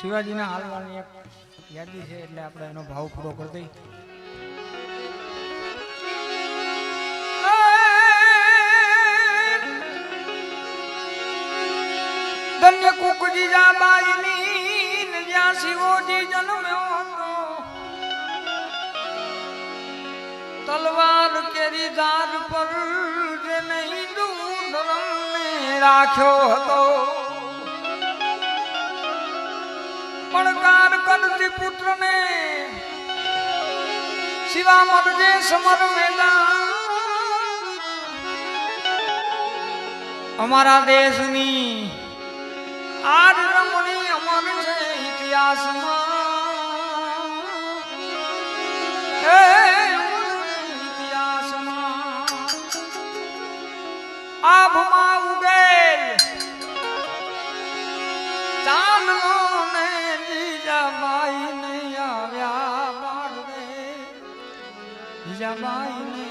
શિવાજીના હાલવાની એક યાદી છે એટલે આપણે એનો ભાવ પૂરો કરી દઈએ. ધન્ય કુકજીજા બાઈની જ્યાં શિવોજી જન્મ્યો હતો. તલવાર કેરી ધાર પર જે નહીં દૂધ ધર્મને રાખ્યો હતો. ધરતી પુત્ર ને શિવા મરજે સમર મેલા અમારા દેશની આ રમણી અમારું છે ઇતિહાસમાં. આભમાં ઉગેલ ચાંદનો જમાઈને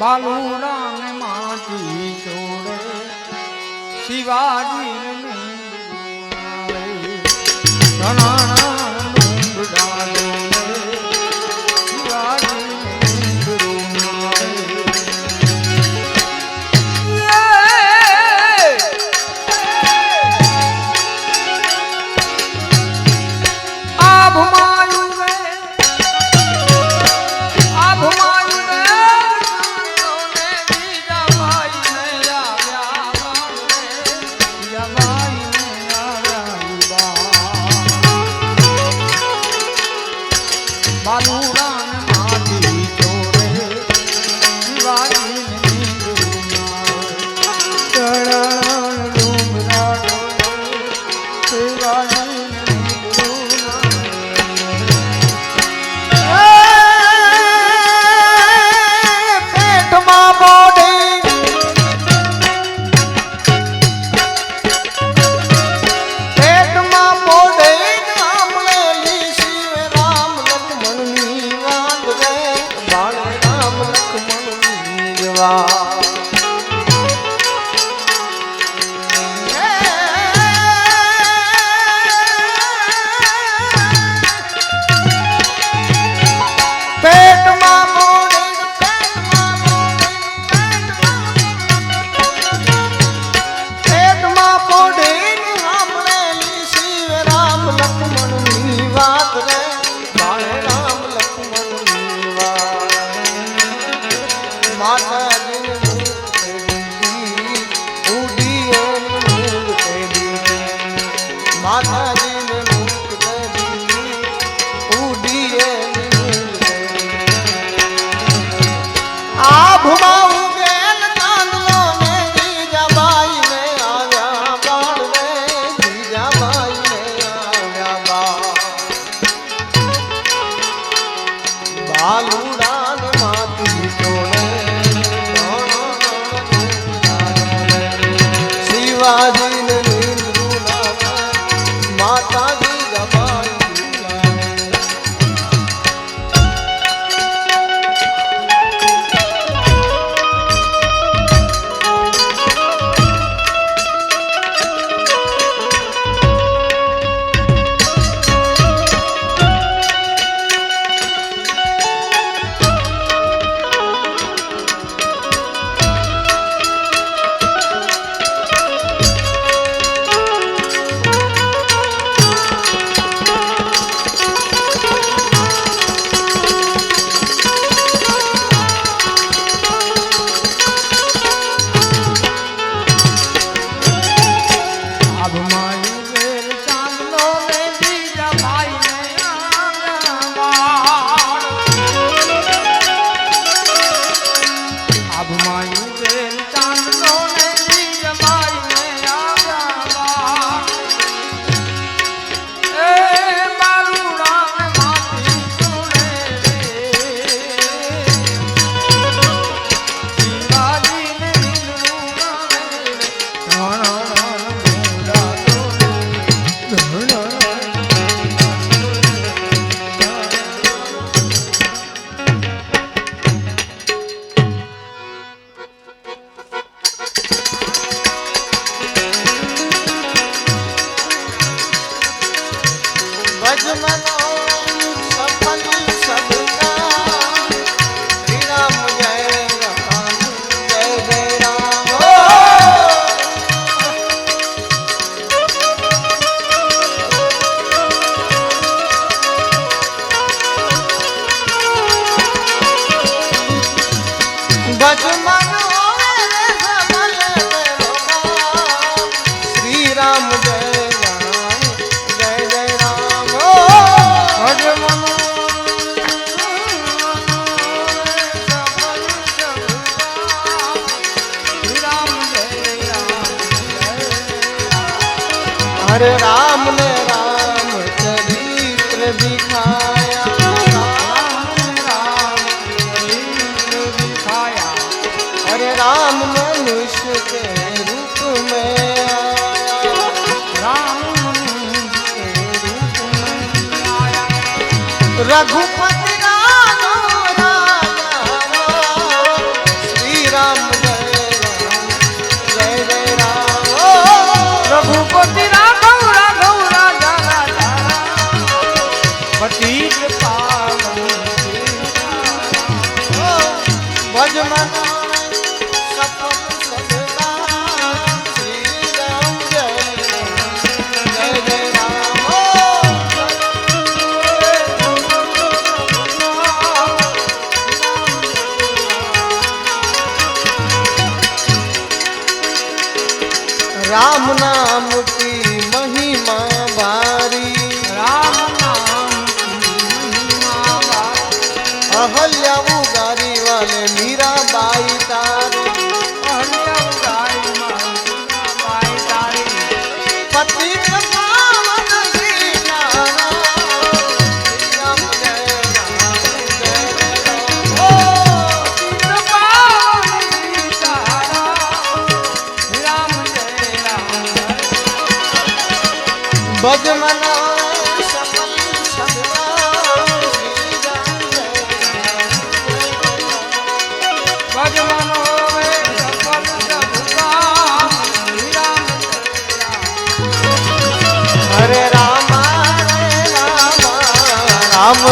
બાલુરામ માટી ચોડે શિવાજી ધણા 아 লাভ હરે રામ ને રામ ચરિત્ર દિખાયા રામ ચરિત્ર દિખાયા હરે Raghupati Thank you.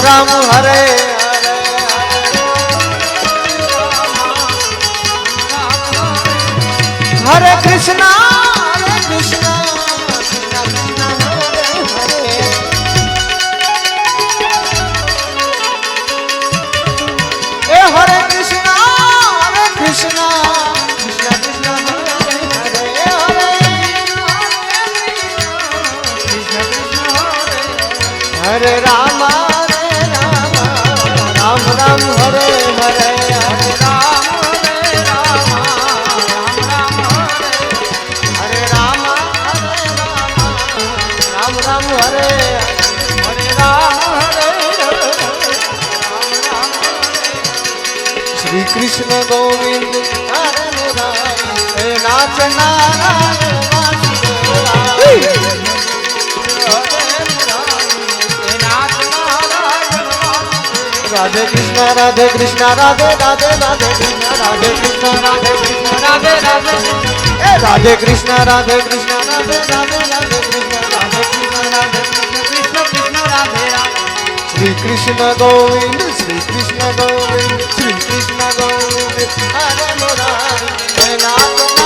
Hare A Hare Krishna Hare Krishna Krishna Krishna Hare Hare Hare Hare Ram Krishna Govind નાચનારા Radhe Krishna Radhe Krishna, Radhe Radhe Radhe Krishna Radhe Krishna Radhe Krishna Radhe. Radhe Radhe Krishna Radhe Krishna, Radhe Radhe Radhe Krishna. Sri Krishna Govind, Sri Krishna Govind, Sri Krishna Govind, Hare Rama, Hare Rama.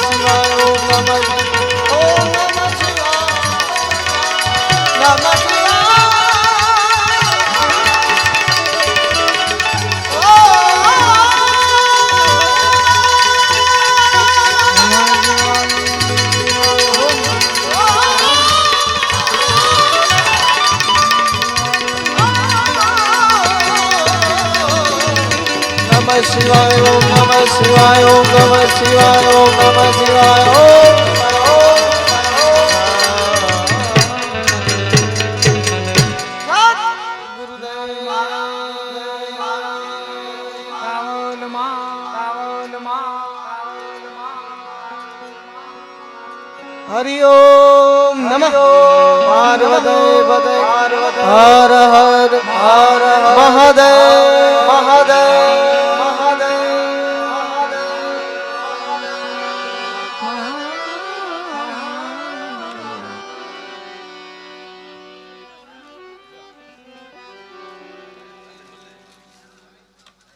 શિવાય ઓમ નમઃ શિવાય ઓમ હરિ ઓમ નમઃ પાર્વતી હર